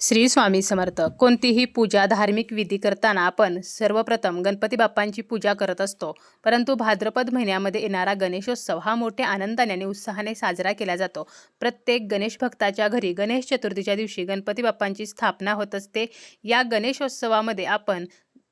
श्री स्वामी समर्थ कोणतीही पूजा धार्मिक विधी करताना आपण सर्वप्रथम गणपती बाप्पांची पूजा करत असतो. परंतु भाद्रपद महिन्यामध्ये येणारा गणेशोत्सव हा मोठ्या आनंदाने आणि उत्साहाने साजरा केला जातो. प्रत्येक गणेश भक्ताच्या घरी गणेश चतुर्थीच्या दिवशी गणपती बाप्पांची स्थापना होत असते. या गणेशोत्सवामध्ये आपण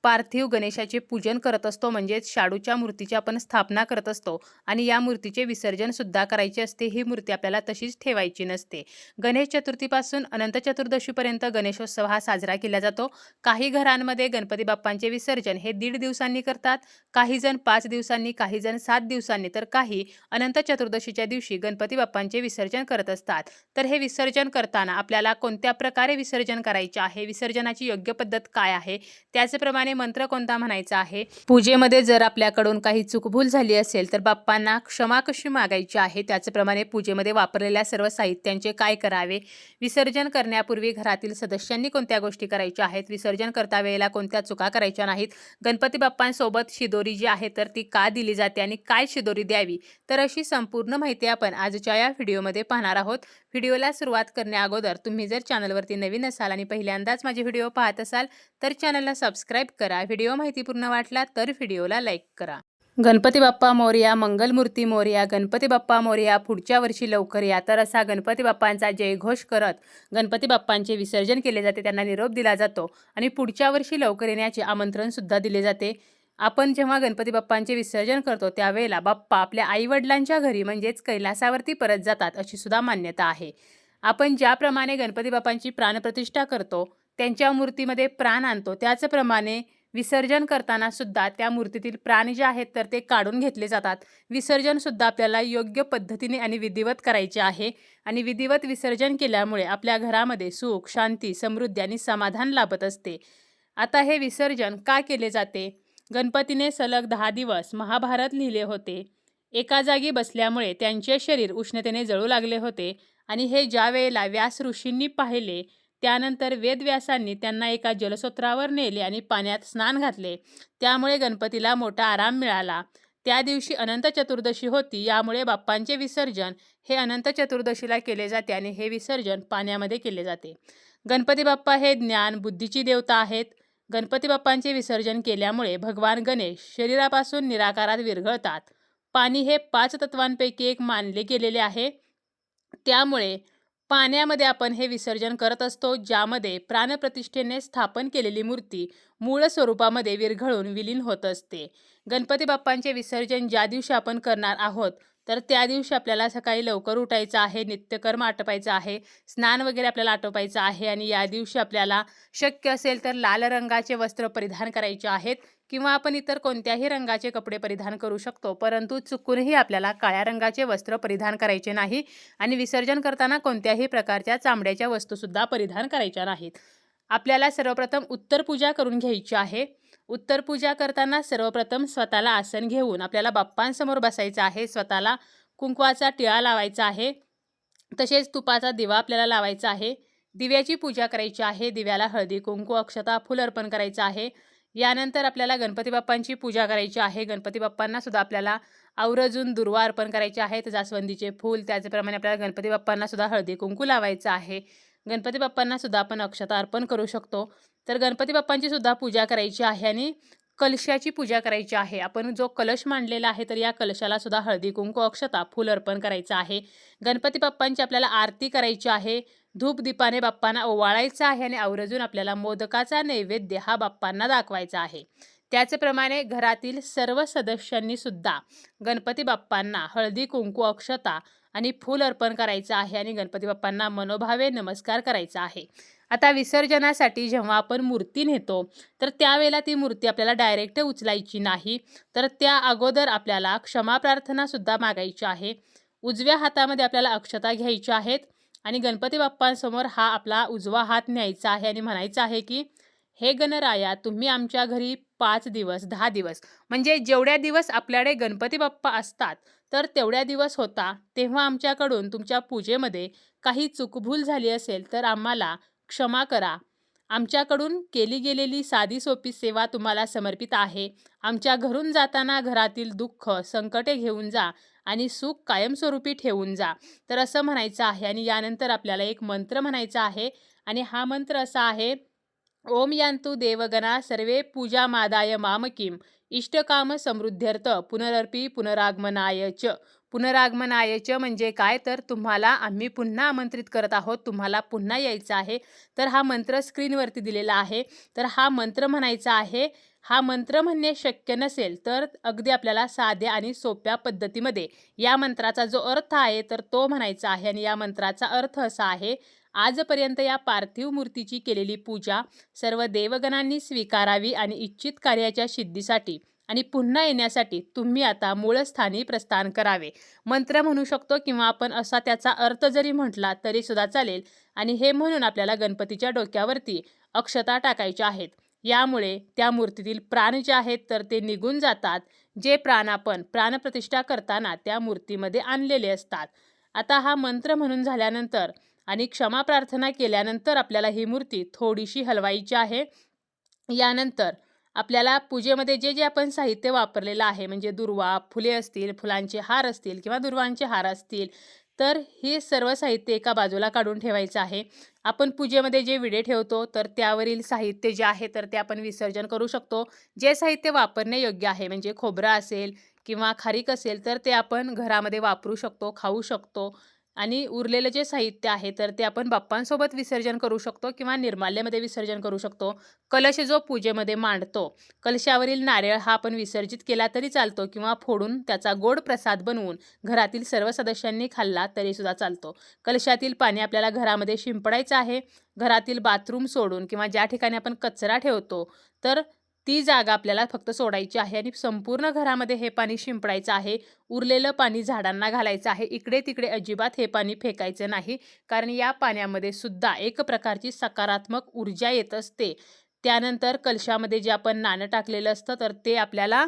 पार्थिव गणेशाचे पूजन करत असतो म्हणजेच शाडूच्या मूर्तीची आपण स्थापना करत असतो आणि या मूर्तीचे विसर्जन सुद्धा करायचे असते. ही मूर्ती आपल्याला तशीच ठेवायची नसते. गणेश चतुर्थीपासून अनंत चतुर्दशीपर्यंत गणेशोत्सव हा साजरा केला जातो. काही घरांमध्ये गणपती बाप्पांचे विसर्जन हे दीड दिवसांनी करतात काही जण पाच दिवसांनी काही जण सात दिवसांनी तर काही अनंत चतुर्दशीच्या दिवशी गणपती बाप्पांचे विसर्जन करत असतात. तर हे विसर्जन करताना आपल्याला कोणत्या प्रकारे विसर्जन करायचे आहे? विसर्जनाची योग्य पद्धत काय आहे? त्याचप्रमाणे मंत्र कोणता म्हणायचा आहे? पूजेमध्ये जर आपल्याकडून काही चुकभूल झाली असेल तर बाप्पांना क्षमा कशी मागायची आहे? त्याचप्रमाणे पूजेमध्ये वापरलेल्या सर्व साहित्यांचे काय करावे? विसर्जन करण्यापूर्वी घरातील सदस्यांनी कोणत्या गोष्टी करायच्या आहेत? विसर्जन करता वेळेला कोणत्या चुका करायच्या नाहीत? गणपती बाप्पांसोबत शिदोरी जी आहे तर ती का दिली जाते आणि काय शिदोरी द्यावी? तर अशी संपूर्ण माहिती आपण आजच्या या व्हिडिओमध्ये पाहणार आहोत. व्हिडिओला सुरुवात करण्या अगोदर तुम्ही जर चॅनलवरती नवीन असाल आणि पहिल्यांदाच माझे व्हिडिओ पाहत असाल तर चॅनलला सबस्क्राईब करा. करा. व्हिडिओ माहितीपूर्ण वाटला तर व्हिडिओला लाईक करा. गणपती बाप्पा मोरया मंगलमूर्ती मोरया गणपती बाप्पा मोरया पुढच्या वर्षी लवकर या. तर असा गणपती बाप्पांचा जयघोष करत गणपती बाप्पांचे विसर्जन केले जाते त्यांना निरोप दिला जातो आणि पुढच्या वर्षी लवकर येण्याचे आमंत्रण सुद्धा दिले जाते. आपण जेव्हा गणपती बाप्पांचे विसर्जन करतो त्यावेळेला बाप्पा आपल्या आईवडिलांच्या घरी म्हणजेच कैलासावरती परत जातात अशी सुद्धा मान्यता आहे. आपण ज्याप्रमाणे गणपती बाप्पांची प्राणप्रतिष्ठा करतो त्यांच्या मूर्तीमध्ये प्राण आणतो. त्याचप्रमाणे विसर्जन करताना सुद्धा त्या मूर्तीतील प्राण जे आहेत तर ते काढून घेतले जातात. विसर्जन सुद्धा आपल्याला योग्य पद्धतीने आणि विधिवत करायचे आहे. आणि विधिवत विसर्जन केल्यामुळे आपल्या घरामध्ये सुख शांती समृद्धी आणि समाधान लाभत असते. आता हे विसर्जन का केले जाते? गणपतीने सलग दहा दिवस महाभारत लिहिले होते. एका जागी बसल्यामुळे त्यांचे शरीर उष्णतेने जळू लागले होते. आणि हे ज्या वेळेला व्यास ऋषींनी पाहिले त्यानंतर वेदव्यासांनी त्यांना एका जलस्रोत्रावर नेले आणि पाण्यात स्नान घातले. त्यामुळे गणपतीला मोठा आराम मिळाला. त्या दिवशी अनंत चतुर्दशी होती यामुळे बाप्पांचे विसर्जन हे अनंत चतुर्दशीला केले जाते आणि हे विसर्जन पाण्यामध्ये केले जाते. गणपती बाप्पा हे ज्ञान बुद्धीची देवता आहेत. गणपती बाप्पांचे विसर्जन केल्यामुळे भगवान गणेश शरीरापासून निराकारात विरघळतात. पाणी हे पाच तत्वांपैकी एक मानले गेलेले आहे. त्यामुळे पाण्यामध्ये आपण हे विसर्जन करत असतो ज्यामध्ये प्राणप्रतिष्ठेने स्थापन केलेली मूर्ती मूळ स्वरूपामध्ये विरघळून विलीन होत असते. गणपती बाप्पांचे विसर्जन ज्या दिवशी आपण करणार आहोत तर त्या दिवशी आपल्याला सकाळी लवकर उठायचं आहे नित्यकर्म आटपायचं आहे स्नान वगैरे आपल्याला आटोपायचं आहे आणि या दिवशी आपल्याला शक्य असेल तर लाल रंगाचे वस्त्र परिधान करायचे आहेत किंवा आपण इतर कोणत्याही रंगाचे कपडे परिधान करू शकतो. परंतु चुकूनही आपल्याला काळ्या रंगाचे वस्त्र परिधान करायचे नाही आणि विसर्जन करताना कोणत्याही प्रकारच्या चामड्याच्या वस्तूसुद्धा परिधान करायच्या नाहीत. आपल्याला सर्वप्रथम उत्तर पूजा करून घ्यायची आहे. उत्तर पूजा करताना सर्वप्रथम स्वतःला आसन घेऊन आपल्याला बाप्पांसमोर बसायचं आहे स्वतःला कुंकवाचा टिळा लावायचा आहे तसेच तुपाचा दिवा आपल्याला लावायचा आहे दिव्याची पूजा करायची आहे दिव्याला हळदी कुंकू अक्षता फुल अर्पण करायचं आहे यानंतर आपल्याला गणपती बाप्पांची पूजा करायची आहे गणपती बाप्पांना सुद्धा आपल्याला आवरजून दुर्वा अर्पण करायचे आहेत जास्वंदीचे फूल त्याचप्रमाणे आपल्याला गणपती बाप्पांना सुद्धा हळदी कुंकू लावायचं आहे गणपती बाप्पांना सुद्धा आपण अक्षता अर्पण करू शकतो. तर गणपती बाप्पांची सुद्धा पूजा करायची आहे आणि कलशाची पूजा करायची आहे. आपण जो कलश मांडलेला आहे तर या कलशाला सुद्धा हळदी कुंकू अक्षता फूल अर्पण करायचं आहे. गणपती बाप्पांची आपल्याला आरती करायची आहे. धूप दीपाने बाप्पांना ओवाळायचं आहे आणि आवर्जून आपल्याला मोदकाचा नैवेद्य हा बाप्पांना दाखवायचा आहे. त्याचप्रमाणे घरातील सर्व सदस्यांनी सुद्धा गणपती बाप्पांना हळदी कुंकू अक्षता आणि फूल अर्पण करायचं आहे आणि गणपती बाप्पांना मनोभावे नमस्कार करायचा आहे. आता विसर्जनासाठी जेव्हा आपण मूर्ती नेतो तर त्यावेळेला ती मूर्ती आपल्याला डायरेक्ट उचलायची नाही. तर त्या अगोदर आपल्याला क्षमा प्रार्थनासुद्धा मागायची आहे. उजव्या हातामध्ये आपल्याला अक्षता घ्यायच्या आहेत आणि गणपती बाप्पांसमोर हा आपला उजवा हात न्यायचा आहे आणि म्हणायचं आहे की हे गणराया तुम्ही आमच्या घरी पाच दिवस दहा दिवस. म्हणजे जेवढ्या दिवस आपल्याकडे गणपती बाप्पा असतात तर तेवढ्या दिवस होता तेव्हा आमच्याकडून तुमच्या पूजेमध्ये काही चुकभूल झाली असेल तर आम्हाला क्षमा करा. आमच्याकडून केली गेलेली साधी सोपी सेवा तुम्हाला समर्पित आहे. आमच्या घरून जाताना घरातील दुःख संकटे घेऊन जा आणि सुख कायमस्वरूपी ठेवून जा. तर असं म्हणायचं आहे आणि यानंतर आपल्याला एक मंत्र म्हणायचा आहे आणि हा मंत्र असा आहे ओम यांतु देवगणा सर्वे पूजा मादाय मामकीम इष्टकाम समृद्ध्यर्थ पुनरर्पी पुनरागमनाय च। पुनरागमनाय च म्हणजे काय? तर तुम्हाला आम्ही पुन्हा आमंत्रित करत आहोत. तुम्हाला पुन्हा यायचं आहे. तर हा मंत्र स्क्रीनवरती दिलेला आहे. तर हा मंत्र म्हणायचा आहे हा मंत्र म्हणणे शक्य नसेल तर अगदी आपल्याला साध्या आणि सोप्या पद्धतीमध्ये या मंत्राचा जो अर्थ आहे तर तो म्हणायचा आहे. आणि या मंत्राचा अर्थ असा आहे आजपर्यंत या पार्थिव मूर्तीची केलेली पूजा सर्व देवगणांनी स्वीकारावी आणि इच्छित कार्याच्या सिद्धीसाठी आणि पुन्हा येण्यासाठी तुम्ही आता मूळस्थानी प्रस्थान करावे. मंत्र म्हणू शकतो किंवा आपण असा त्याचा अर्थ जरी म्हटला तरी सुद्धा चालेल. आणि हे म्हणून आपल्याला गणपतीच्या डोक्यावरती अक्षता टाकायच्या आहेत. यामुळे त्या मूर्तीतील प्राण जे आहेत तर ते निघून जातात. जे प्राण आपण प्राणप्रतिष्ठा करताना त्या मूर्तीमध्ये आणलेले असतात. आता हा मंत्र म्हणून झाल्यानंतर आणि क्षमा प्रार्थना केल्यानंतर आपल्याला ही मूर्ती थोडीशी हलवायची आहे. यानंतर आपल्याला पूजेमध्ये जे जे आपण साहित्य वापरलेलं आहे म्हणजे दुर्वा फुले असतील फुलांचे हार असतील किंवा दुर्वांचे हार असतील तर हे सर्व साहित्य एका बाजूला काढून ठेवायचं आहे. आपण पूजेमध्ये जे विडे ठेवतो तर त्यावरील साहित्य जे आहे तर ते आपण विसर्जन करू शकतो. जे साहित्य वापरणे योग्य आहे म्हणजे खोबरं असेल किंवा खारीक असेल तर ते आपण घरामध्ये वापरू शकतो खाऊ शकतो. आणि उरलेलं जे साहित्य आहे तर ते आपण बाप्पांसोबत विसर्जन करू शकतो किंवा निर्माल्यामध्ये विसर्जन करू शकतो. कलश जो पूजेमध्ये मांडतो कलशावरील नारळ हा आपण विसर्जित केला तरी चालतो किंवा फोडून त्याचा गोड प्रसाद बनवून घरातील सर्व सदस्यांनी खाल्ला तरीसुद्धा चालतो. कलशातील पाणी आपल्याला घरामध्ये शिंपडायचं आहे घरातील बाथरूम सोडून किंवा ज्या ठिकाणी आपण कचरा ठेवतो तर ती जागा आपल्याला फक्त सोडायची आहे आणि संपूर्ण घरामध्ये हे पाणी शिंपडायचं आहे. उरलेलं पाणी झाडांना घालायचं आहे. इकडे तिकडे अजिबात हे पाणी फेकायचं नाही. कारण या पाण्यामध्ये सुद्धा एक प्रकारची सकारात्मक ऊर्जा येत असते. त्यानंतर कलशामध्ये जे आपण नाणं टाकलेलं असतं तर ते आपल्याला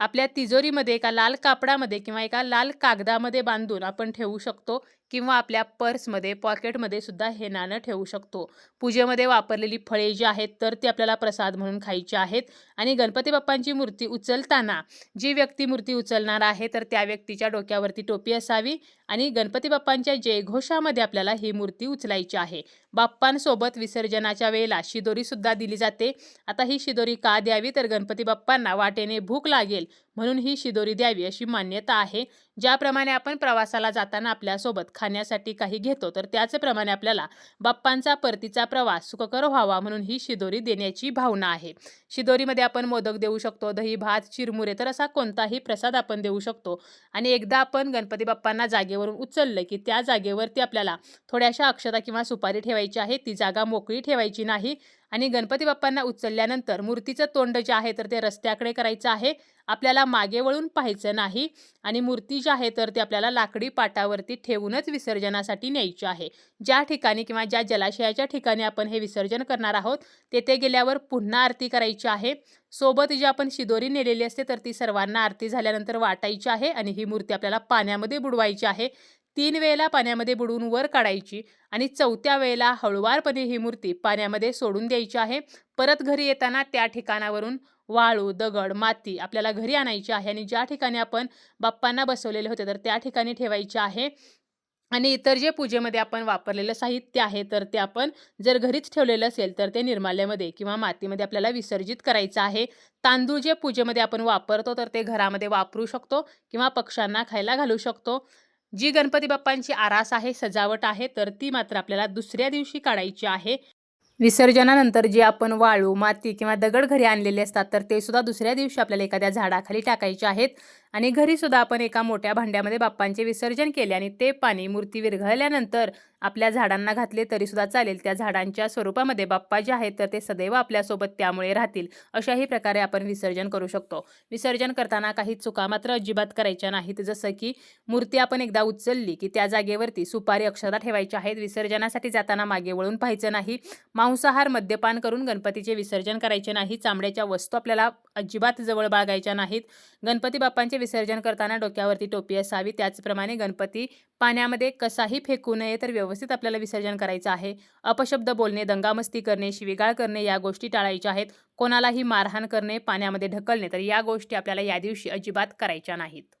आपल्या तिजोरीमध्ये एका लाल कापडामध्ये किंवा एका लाल कागदामध्ये बांधून आपण ठेवू शकतो. किंवा आपल्या पर्समध्ये पॉकेटमध्ये सुद्धा हे नाणं ठेवू शकतो. पूजेमध्ये वापरलेली फळे जी आहेत तर ती आपल्याला प्रसाद म्हणून खायची आहेत. आणि गणपती बाप्पांची मूर्ती उचलताना जी व्यक्ती मूर्ती उचलणार आहे तर त्या व्यक्तीच्या डोक्यावरती टोपी असावी आणि गणपती बाप्पांच्या जयघोषामध्ये आपल्याला ही मूर्ती उचलायची आहे. बाप्पांसोबत विसर्जनाच्या वेळेला शिदोरीसुद्धा दिली जाते. आता ही शिदोरी का द्यावी? तर गणपती बाप्पांना वाटेने भूक लागेल. म्हणून ही शिदोरी द्यावी अशी मान्यता आहे. ज्याप्रमाणे आपण प्रवासाला जाताना आपल्यासोबत खाण्यासाठी काही घेतो तर त्याचप्रमाणे आपल्याला बाप्पांचा परतीचा प्रवास सुखकर व्हावा म्हणून ही शिदोरी देण्याची भावना आहे. शिदोरीमध्ये आपण मोदक देऊ शकतो दही भात चिरमुरे तर असा कोणताही प्रसाद आपण देऊ शकतो. आणि एकदा आपण गणपती बाप्पांना जागेवरून उचललं की त्या जागेवरती आपल्याला थोड्याशा अक्षता किंवा सुपारी ठेवायची आहे ती जागा मोकळी ठेवायची नाही. आणि गणपती बाप्पांना उचलल्यानंतर मूर्तीचं तोंड जे आहे तर ते रस्त्याकडे करायचं आहे. आपल्याला मागे वळून पाहायचं नाही आणि मूर्ती जी आहे तर ती आपल्याला लाकडी पाटावरती ठेवूनच विसर्जनासाठी न्यायची आहे. ज्या ठिकाणी किंवा ज्या जलाशयाच्या ठिकाणी आपण हे विसर्जन करणार आहोत तेथे गेल्यावर पुन्हा आरती करायची आहे. सोबत जी आपण शिदोरी नेलेली असते तर ती सर्वांना आरती झाल्यानंतर वाटायची आहे आणि ही मूर्ती आपल्याला पाण्यामध्ये बुडवायची आहे. तीन वेळेला पाण्यामध्ये बुडवून वर काढायची आणि चौथ्या वेळेला हळुवारपणे ही मूर्ती पाण्यामध्ये सोडून द्यायची आहे. परत घरी येताना त्या ठिकाणावरून वाळू दगड माती आपल्याला घरी आणायची आहे आणि ज्या ठिकाणी आपण बाप्पांना बसवलेले होते तर त्या ठिकाणी ठेवायचे आहे. आणि इतर जे पूजेमध्ये आपण वापरलेलं साहित्य आहे तर ते आपण जर घरीच ठेवलेलं असेल तर ते निर्माल्यामध्ये किंवा मातीमध्ये आपल्याला विसर्जित करायचं आहे. तांदूळ जे पूजेमध्ये आपण वापरतो तर ते घरामध्ये वापरू शकतो किंवा पक्ष्यांना खायला घालू शकतो. जी गणपती बाप्पांची आरास आहे सजावट आहे तर ती मात्र आपल्याला दुसऱ्या दिवशी काढायची आहे. विसर्जनानंतर जे आपण वाळू माती किंवा दगड घरी आणलेले असतात तर ते सुद्धा दुसऱ्या दिवशी आपल्याला एखाद्या झाडाखाली टाकायचे आहेत. आणि घरीसुद्धा आपण एका मोठ्या भांड्यामध्ये बाप्पांचे विसर्जन केले आणि ते पाणी मूर्ती विरघळल्यानंतर आपल्या झाडांना घातले तरीसुद्धा चालेल. त्या झाडांच्या स्वरूपामध्ये बाप्पा जे आहेत तर ते सदैव आपल्यासोबत त्यामुळे राहतील. अशाही प्रकारे आपण विसर्जन करू शकतो. विसर्जन करताना काही चुका मात्र अजिबात करायच्या नाहीत. जसं की मूर्ती आपण एकदा उचलली की त्या जागेवरती सुपारी अक्षता ठेवायच्या आहेत. विसर्जनासाठी जाताना मागे वळून पाहायचं नाही. मांसाहार मद्यपान करून गणपतीचे विसर्जन करायचे नाही चामड्याच्या वस्तू आपल्याला अजिबात जवळ बाळगायच्या नाहीत. गणपती बाप्पांचे विसर्जन करताना डोक्यावरती टोपी असावी त्याचप्रमाणे गणपती पाण्यामध्ये कसाही फेकू नये तर व्यवस्थित आपल्याला विसर्जन करायचं आहे. अपशब्द बोलणे दंगामस्ती करणे शिवीगाळ करणे या गोष्टी टाळायच्या आहेत. कोणालाही मारहाण करणे पाण्यामध्ये ढकलणे तर या गोष्टी आपल्याला या दिवशी अजिबात करायच्या नाहीत.